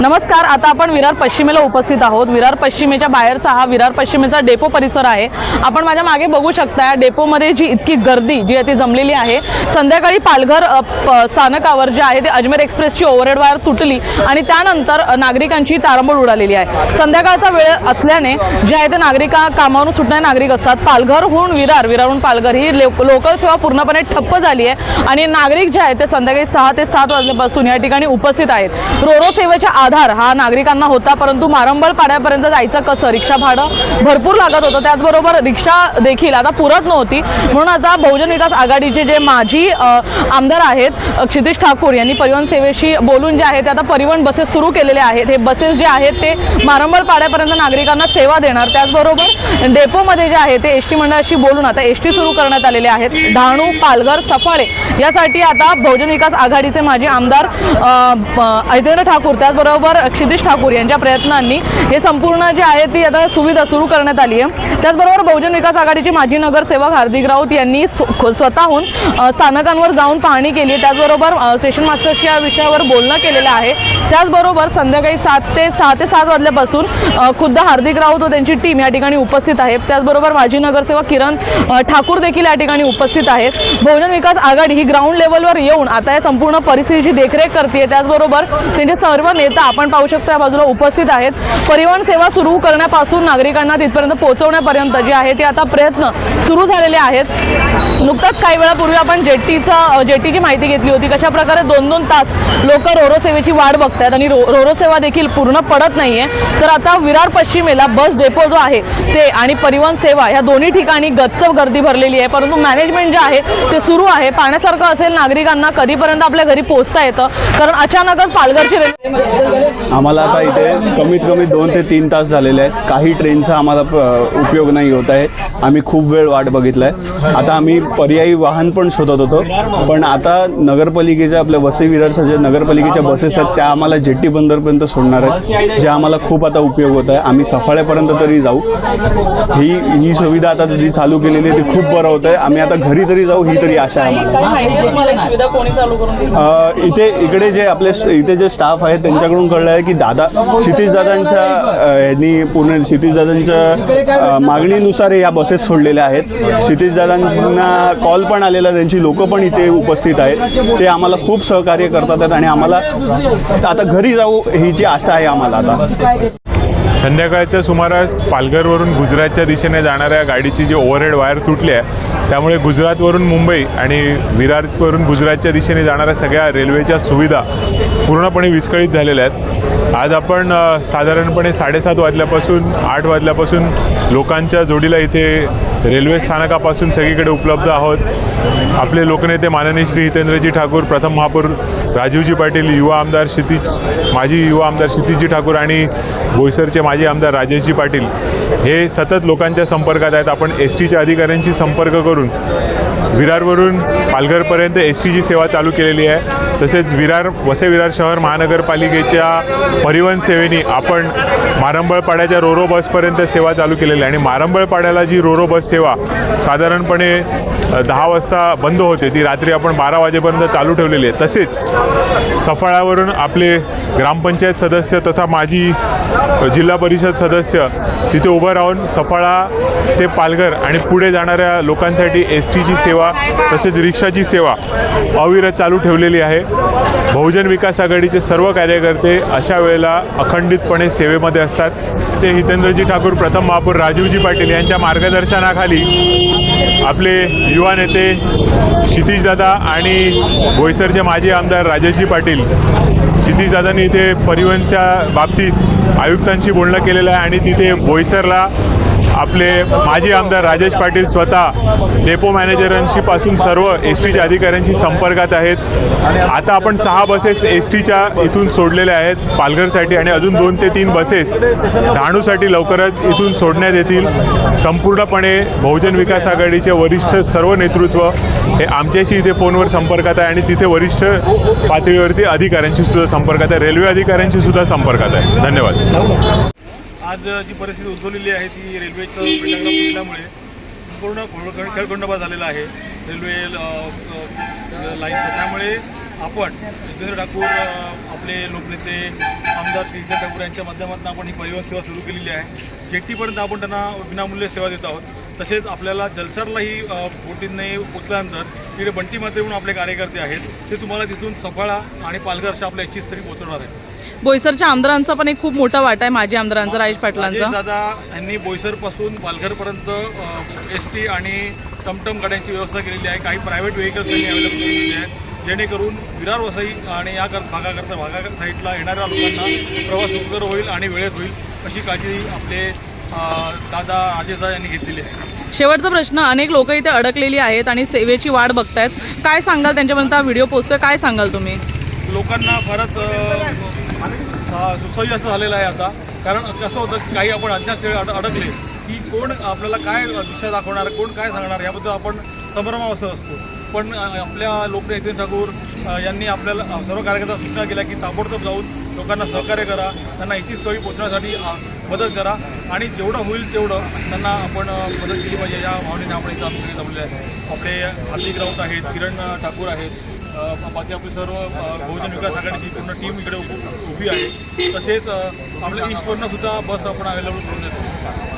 नमस्कार आता आपण विरार पश्चिमेला उपस्थित आहोत. विरार पश्चिमेच्या बाहेरचा हा विरार पश्चिमेचा डेपो परिसर आहे. आपण माझ्या मागे बघू शकता या डेपोमध्ये जी इतकी गर्दी जी आहे ती जमलेली आहे संध्याकाळी पालघर स्थानकावर जे आहे ते अजमेर एक्सप्रेसची ओव्हरहेड वायर तुटली आणि त्यानंतर नागरिकांची तारंबळ उडालेली आहे. संध्याकाळचा वेळ असल्याने जे आहे ते नागरिका कामावरून सुटणारे नागरिक असतात. पालघरहून विरार विरारहून पालघर ही लोक लोकल सेवा पूर्णपणे ठप्प झाली आहे आणि नागरिक जे आहेत ते संध्याकाळी सहा ते सात वाजल्यापासून या ठिकाणी उपस्थित आहेत. रोरो सेवेच्या आधार हा नागरिकांना होता परंतु मारंबळ पाड्यापर्यंत जायचं कसं? रिक्षा भाडं भरपूर लागत होतं. त्याचबरोबर रिक्षा देखील आता पुरत नव्हती. म्हणून आता बहुजन विकास आघाडीचे जे माजी आमदार आहेत क्षितिश ठाकूर यांनी परिवहन सेवेशी बोलून जे आहे ते आता परिवहन बसेस सुरू केलेले आहेत. हे बसेस जे आहेत ते मारंबळ पाड्यापर्यंत नागरिकांना सेवा देणार. त्याचबरोबर डेपोमध्ये जे आहे ते एस टी मंडळाशी बोलून आता एस टी सुरू करण्यात आलेले आहेत. डहाणू पालघर सफाळे यासाठी आता बहुजन विकास आघाडीचे माजी आमदार अ, ऐतेंद्र ठाकूर त्याचबरोबर क्षितिश ठाकूर यांच्या प्रयत्नांनी हे संपूर्ण जे आहे ती आता सुविधा सुरू करण्यात आली आहे. त्याचबरोबर बहुजन विकास आघाडीचे माजी नगरसेवक हार्दिक राऊत यांनी स्वतःहून स्थानकांवर जाऊन पाहणी केली आहे. त्याचबरोबर स्टेशन मास्टर्सच्या या विषयावर बोलणं केलेलं आहे. त्याचबरोबर संध्याकाळी सात ते सहा ते सात वाजल्यापासून खुद्द हार्दिक राऊत व त्यांची टीम या ठिकाणी उपस्थित आहे त्याचबरोबर माजी नगरसेवक किरण ठाकूर देखील या ठिकाणी उपस्थित आहेत. बहुजन विकास आघाडी ही ग्राउंड लेवलवर येऊन आता या संपूर्ण परिस्थितीची देखरेख करते त्याचबरोबर त्यांचे सर्व नेता आपण पाहू शकतो या बाजूला उपस्थित आहेत. परिवहन सेवा सुरू करण्यापासून नागरिकांना तिथपर्यंत पोहोचवण्यापर्यंत जे आहे ते आता प्रयत्न सुरू झालेले आहेत. नुकताच काही वेळापूर्वी आपण जेट्टीचा जेट्टीची माहिती घेतली होती. कशा प्रकारे दोन दोन तास लोक रोरो सेवेची वाट बघतायत आणि रो रोरो सेवा देखील पूर्ण पडत नाहीये. तर आता विरार पश्चिमेला बस डेपो जो आहे ते आणि परिवहन सेवा या दोन्ही ठिकाणी गच्च गर्दी भरलेली आहे. परंतु मॅनेजमेंट जे आहे ते सुरू आहे. पाण्यासारखं असेल नागरिकांना कधीपर्यंत आपल्या घरी पोहोचता येतं. कारण अचानकच पालघरची रेल्वे आम्हाला आता इथे कमीत कमी दोन ते तीन तास झालेले आहेत. काही ट्रेनचा आम्हाला उपयोग नाही होत आहे. आम्ही खूप वेळ वाट बघितला आहे आता आम्ही पर्यायी वाहन पण शोधत होतो. पण आता नगरपालिकेच्या आपल्या वसई विरारच्या ज्या नगरपालिकेच्या बसेस आहेत त्या आम्हाला जेट्टी बंदरपर्यंत सोडणार आहेत जे आम्हाला खूप आता उपयोग होत आहे. आम्ही सफाळ्यापर्यंत तरी जाऊ. ही ही सुविधा आता जी चालू केलेली आहे ती खूप बरं होत आहे. आम्ही आता घरी तरी जाऊ ही तरी आशा आहे आम्हाला. इथे इकडे जे आपले इथे जे स्टाफ आहे त्यांच्याकडून कळलं आहे की दादा क्षितिजदादांच्या यांनी पूर्ण क्षितिजदादांच्या मागणीनुसार या बसेस सोडलेल्या आहेत. क्षितिजदादांना कॉल पण आलेला त्यांची लोक पण इथे उपस्थित आहेत. ते आम्हाला खूप सहकार्य करतात आणि आम्हाला आता घरी जाऊ ही जी आशा आहे आम्हाला आता. संध्याकाळच्या सुमारास पालघरवरून गुजरातच्या दिशेने जाणाऱ्या गाडीची जी ओव्हरहेड वायर तुटली आहे त्यामुळे गुजरातवरून मुंबई आणि विरारवरून गुजरातच्या दिशेने जाणाऱ्या सगळ्या रेल्वेच्या सुविधा पूर्णपणे विस्कळीत झालेल्या आहेत. आज आपण साधारणपणे साडेसात वाजल्यापासून आठ वाजल्यापासून लोकांच्या जोडीला इथे रेल्वे स्थानकापासून सगळीकडे उपलब्ध आहोत. आपले लोकनेते माननीय श्री हितेंद्रजी ठाकूर प्रथम महापौर राजीवजी पाटील युवा आमदार क्षितिज माजी युवा आमदार क्षितिजी ठाकूर आणि बोईसरचे माजी आमदार राजेशजी पाटील हे सतत लोकांच्या संपर्कात आहेत. आपण एस टीच्या अधिकाऱ्यांशी संपर्क करून विरारवरून पालघरपर्यंत एस टीची सेवा चालू केलेली आहे. तसेच विरार वसे विरार शहर महानगरपालिकेच्या परिवहन सेवेनी आपण मारंबळपाड्याच्या रोरो बसपर्यंत सेवा चालू केलेली आहे. आणि मारंबळपाड्याला जी रोरो बस सेवा साधारणपणे दहा वाजता बंद होते ती रात्री आपण बारा वाजेपर्यंत चालू ठेवलेली आहे. तसेच सफाळावरून आपले ग्रामपंचायत सदस्य तथा माजी जिल्हा परिषद सदस्य तिथे उभं राहून सफाळा ते पालघर आणि पुढे जाणाऱ्या लोकांसाठी एस टीची सेवा तसेच रिक्षाची सेवा अविरत चालू ठेवलेली आहे. बहुजन विकास आघाडीचे सर्व कार्यकर्ते अशा वेळेला अखंडितपणे सेवेमध्ये असतात. ते हितेंद्रजी ठाकूर प्रथम महापौर राजीवजी पाटील यांच्या मार्गदर्शनाखाली आपले युवा नेते क्षितिजदादा आणि बोईसरचे माजी आमदार राजेशजी पाटील. क्षितिजदादांनी इथे परिवहनच्या बाबतीत आयुक्तांशी बोलणं केलेलं आहे आणि तिथे बोईसरला आपले माजी आमदार राजेश पाटील स्वतः डेपो मॅनेजरांशी पासून सर्व एस टीच्या अधिकाऱ्यांशी संपर्कात आहेत. आता आपण सहा बसेस एस टीच्या इथून सोडलेल्या आहेत पालघरसाठी आणि अजून दोन ते तीन बसेस डहाणूसाठी लवकरच इथून सोडण्यात येतील. संपूर्णपणे बहुजन विकास आघाडीचे वरिष्ठ सर्व नेतृत्व हे आमच्याशी इथे फोनवर संपर्कात आहे आणि तिथे वरिष्ठ पातळीवरती अधिकाऱ्यांशी सुद्धा संपर्कात आहे. रेल्वे अधिकाऱ्यांशी सुद्धा संपर्कात आहे. धन्यवाद. आज जी परिस्थिती उद्भवलेली आहे ती रेल्वेचं पेटाग्राफ फुटल्यामुळे पूर्ण खोळ- खेळखंडोबा झालेला आहे. रेल्वे लाईनचा त्यामुळे आपण जितेंद्र ठाकूर आपले लोकनेते आमदार श्रीधर ठाकूर यांच्या माध्यमातून आपण ही परिवहन सेवा सुरू केलेली आहे. जेटीपर्यंत आपण त्यांना विनामूल्य सेवा देत आहोत. तसेच आपल्याला जलसरलाही बोटींनी पोचल्यानंतर तिकडे बंटी मात्रे म्हणून आपले कार्यकर्ते आहेत. ते तुम्हाला तिथून सफाळा आणि पालघर अशा आपल्या इच्छित तरी पोहोचवणार आहेत. बोईसरच्या आमदारांचा पण एक खूप मोठा वाटा आहे माजी आमदारांचा राजेश पाटलांचा. दादा यांनी बोईसरपासून पालघरपर्यंत एस टी आणि टमटम गाड्यांची व्यवस्था केलेली आहे. काही प्रायव्हेट व्हेकल्स त्यांनी अवेलेबल केलेली आहेत. जेणेकरून विरार वसई आणि या कर भागाकरता भागा साईडला येणाऱ्या लोकांना प्रवास सुकर होईल आणि वेळेत होईल अशी काळजी आपले दादा राजेश दादा यांनी घेतलेली आहे. शेवटचा प्रश्न अनेक लोक इथे अडकलेली आहेत आणि सेवेची वाट बघतायत. काय सांगाल त्यांच्यापर्यंत हा व्हिडिओ पोचतोय काय सांगाल तुम्ही? लोकांना फारच अ, सुसह्य असं झालेलं आहे आता. कारण कसं होतं की काही आपण अज्ञात वेळ अड अडकले की कोण आपल्याला काय दिशा दाखवणार कोण काय सांगणार याबद्दल आपण संभ्रमावस्थेत असतो. पण आपल्या लोकनेते ठाकूर यांनी आपल्याला सर्व कार्यकर्त्यांना सूचना केल्या की ताबडतोब जाऊन लोकांना सहकार्य करा त्यांना इच्छित सोयी पोचण्यासाठी मदत करा आणि जेवढं होईल तेवढं त्यांना आपण मदत केली पाहिजे. या भावनेने आपण इथं आमच्याकडे जमले आहे. आपले हार्दिक राऊत आहेत किरण ठाकूर आहेत बाकी आपली सर्व बहुजन विकास आघाडीची पूर्ण टीम इकडे उभी उभी आहे. तसेच आपल्या ईस्टवरनं सुद्धा बस आपण अवेलेबल करून देतो.